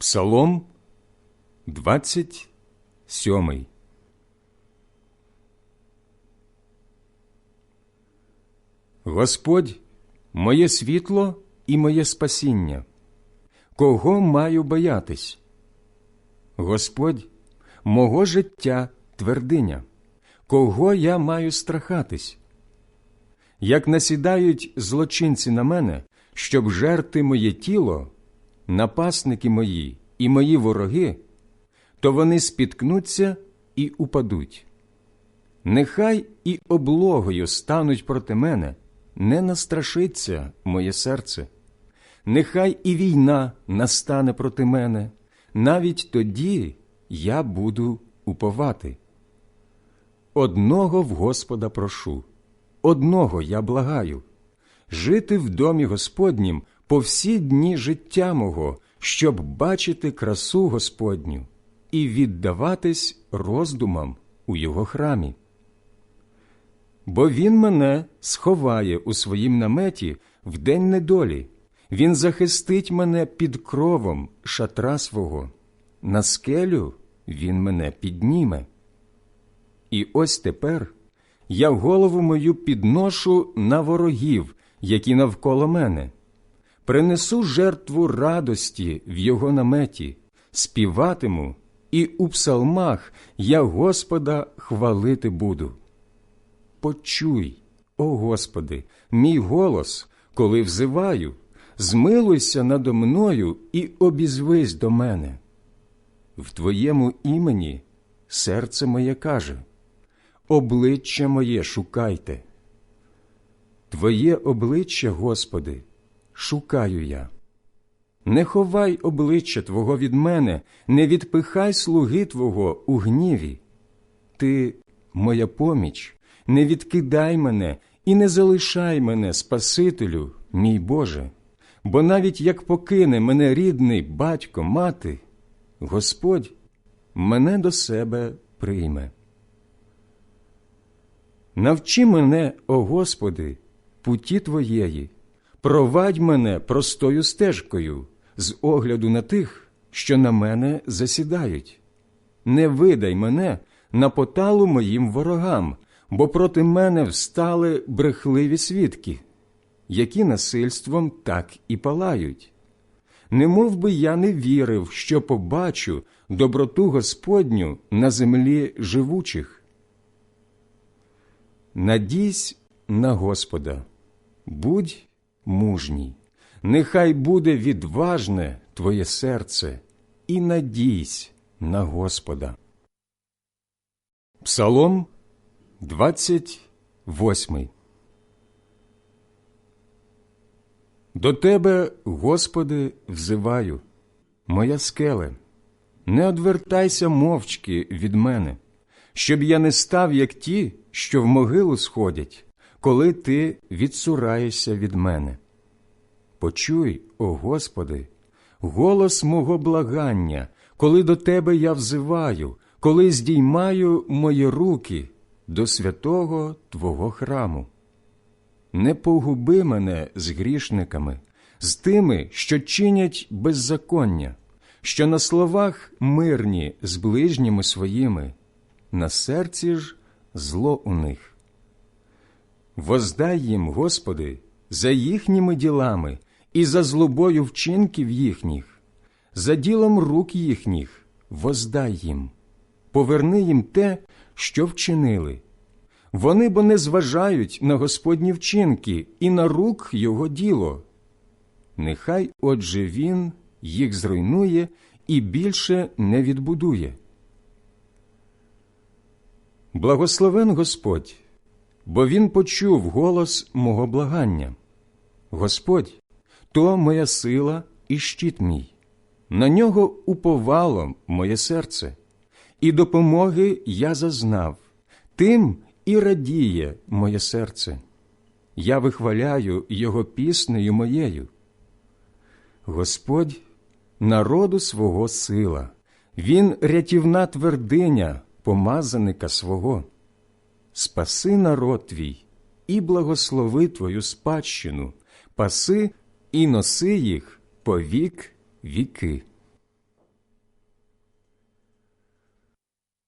Псалом 27 Господь моє світло і моє спасіння. Кого маю боятись? Господь мого життя твердиня, кого я маю страхатись? Як насідають злочинці на мене, щоб жерти моє тіло, напасники мої і мої вороги, то вони спіткнуться і упадуть. Нехай і облогою стануть проти мене, не настрашиться моє серце. Нехай і війна настане проти мене, навіть тоді я буду уповати. Одного в Господа прошу, одного я благаю жити в домі Господнім по всі дні життя мого, щоб бачити красу Господню і віддаватись роздумам у його храмі. Бо він мене сховає у своїм наметі в день недолі, він захистить мене під кровом шатра свого, на скелю він мене підніме. І ось тепер я голову мою підношу на ворогів, які навколо мене, принесу жертву радості в його наметі, співатиму, і у псалмах я Господа хвалити буду. Почуй, о Господи, мій голос, коли взиваю, змилуйся надо мною і обізвись до мене. В Твоєму імені серце моє каже, обличчя моє шукайте. Твоє обличчя, Господи, шукаю я. Не ховай обличчя Твого від мене, не відпихай слуги Твого у гніві. Ти, моя поміч, не відкидай мене і не залишай мене, Спасителю, мій Боже, бо навіть як покине мене рідний батько, мати, Господь мене до себе прийме. Навчи мене, о Господи, путі Твоєї, провадь мене простою стежкою з огляду на тих, що на мене засідають. Не видай мене на поталу моїм ворогам, бо проти мене встали брехливі свідки, які насильством так і палають. Не мов би я не вірив, що побачу доброту Господню на землі живучих. Надійсь на Господа, будь мужній, нехай буде відважне твоє серце, і надійсь на Господа. Псалом 28 До Тебе, Господи, взиваю, моя скеле, не одвертайся мовчки від мене, щоб я не став, як ті, що в могилу сходять, коли ти відсураєшся від мене. Почуй, о Господи, голос мого благання, коли до Тебе я взиваю, коли здіймаю мої руки до святого Твого храму. Не погуби мене з грішниками, з тими, що чинять беззаконня, що на словах мирні з ближніми своїми, на серці ж зло у них. Воздай їм, Господи, за їхніми ділами і за злобою вчинків їхніх, за ділом рук їхніх, воздай їм, поверни їм те, що вчинили. Вони бо не зважають на Господні вчинки і на рук Його діло. Нехай отже Він їх зруйнує і більше не відбудує. Благословен Господь, бо Він почув голос мого благання. Господь то моя сила і щит мій, на нього уповало моє серце, і допомоги я зазнав, тим і радіє моє серце. Я вихваляю Його піснею моєю. Господь народу свого сила, Він рятівна твердиня помазаника свого. Спаси народ твій і благослови твою спадщину, паси і носи їх по вік віки.